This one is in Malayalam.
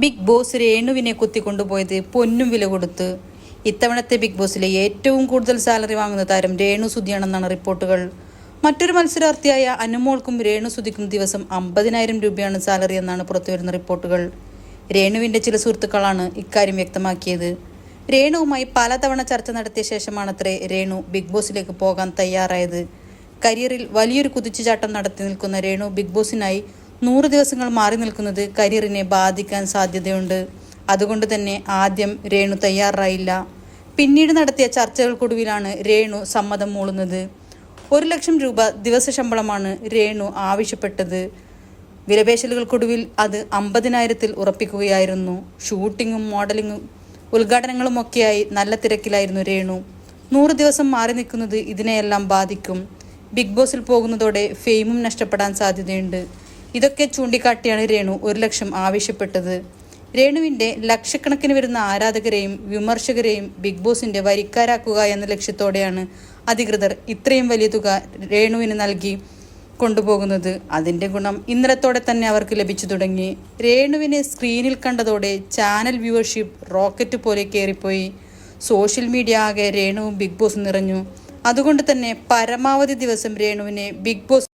ബിഗ് ബോസ് രേണുവിനെ കുത്തിക്കൊണ്ടുപോയത് പൊന്നും വില കൊടുത്ത്. ഇത്തവണത്തെ ബിഗ് ബോസിലെ ഏറ്റവും കൂടുതൽ സാലറി വാങ്ങുന്ന താരം രേണു സുധിയാണെന്നാണ് റിപ്പോർട്ടുകൾ. മറ്റൊരു മത്സരാർത്ഥിയായ അനുമോൾക്കും രേണു സുധിക്കും ദിവസം അമ്പതിനായിരം രൂപയാണ് സാലറി എന്നാണ് പുറത്തുവരുന്ന റിപ്പോർട്ടുകൾ. രേണുവിന്റെ ചില സുഹൃത്തുക്കളാണ് ഇക്കാര്യം വ്യക്തമാക്കിയത്. രേണുവുമായി പലതവണ ചർച്ച നടത്തിയ ശേഷമാണത്രേ രേണു ബിഗ് ബോസിലേക്ക് പോകാൻ തയ്യാറായത്. കരിയറിൽ വലിയൊരു കുതിച്ചുചാട്ടം നടത്തി നിൽക്കുന്ന രേണു ബിഗ് ബോസിനായി നൂറ് ദിവസങ്ങൾ മാറി നിൽക്കുന്നത് കരിയറിനെ ബാധിക്കാൻ സാധ്യതയുണ്ട്. അതുകൊണ്ട് തന്നെ ആദ്യം രേണു തയ്യാറായില്ല. പിന്നീട് നടത്തിയ ചർച്ചകൾക്കൊടുവിലാണ് രേണു സമ്മതം മൂളുന്നത്. ഒരു ലക്ഷം രൂപ ദിവസ ശമ്പളമാണ് രേണു ആവശ്യപ്പെട്ടത്. വിലപേശലുകൾക്കൊടുവിൽ അത് അമ്പതിനായിരത്തിൽ ഉറപ്പിക്കുകയായിരുന്നു. ഷൂട്ടിങ്ങും മോഡലിങ്ങും ഉദ്ഘാടനങ്ങളും ഒക്കെയായി നല്ല തിരക്കിലായിരുന്നു രേണു. നൂറ് ദിവസം മാറി നിൽക്കുന്നത് ഇതിനെയെല്ലാം ബാധിക്കും. ബിഗ് ബോസിൽ പോകുന്നതോടെ ഫെയിമും നഷ്ടപ്പെടാൻ സാധ്യതയുണ്ട്. ഇതൊക്കെ ചൂണ്ടിക്കാട്ടിയാണ് രേണു ഒരു ലക്ഷം ആവശ്യപ്പെട്ടത്. രേണുവിന്റെ ലക്ഷക്കണക്കിന് വരുന്ന ആരാധകരെയും വിമർശകരെയും ബിഗ് ബോസിന്റെ വരിക്കാരാക്കുക എന്ന ലക്ഷ്യത്തോടെയാണ് അധികൃതർ ഇത്രയും വലിയ തുക രേണുവിന് നൽകി കൊണ്ടുപോകുന്നത്. അതിന്റെ ഗുണം ഇന്നലത്തോടെ തന്നെ അവർക്ക് ലഭിച്ചു തുടങ്ങി. രേണുവിനെ സ്ക്രീനിൽ കണ്ടതോടെ ചാനൽ വ്യൂവർഷിപ്പ് റോക്കറ്റ് പോലെ കയറിപ്പോയി. സോഷ്യൽ മീഡിയ ആകെ രേണുവും ബിഗ് ബോസ് നിറഞ്ഞു. അതുകൊണ്ട് തന്നെ പരമാവധി ദിവസം രേണുവിനെ ബിഗ് ബോസ്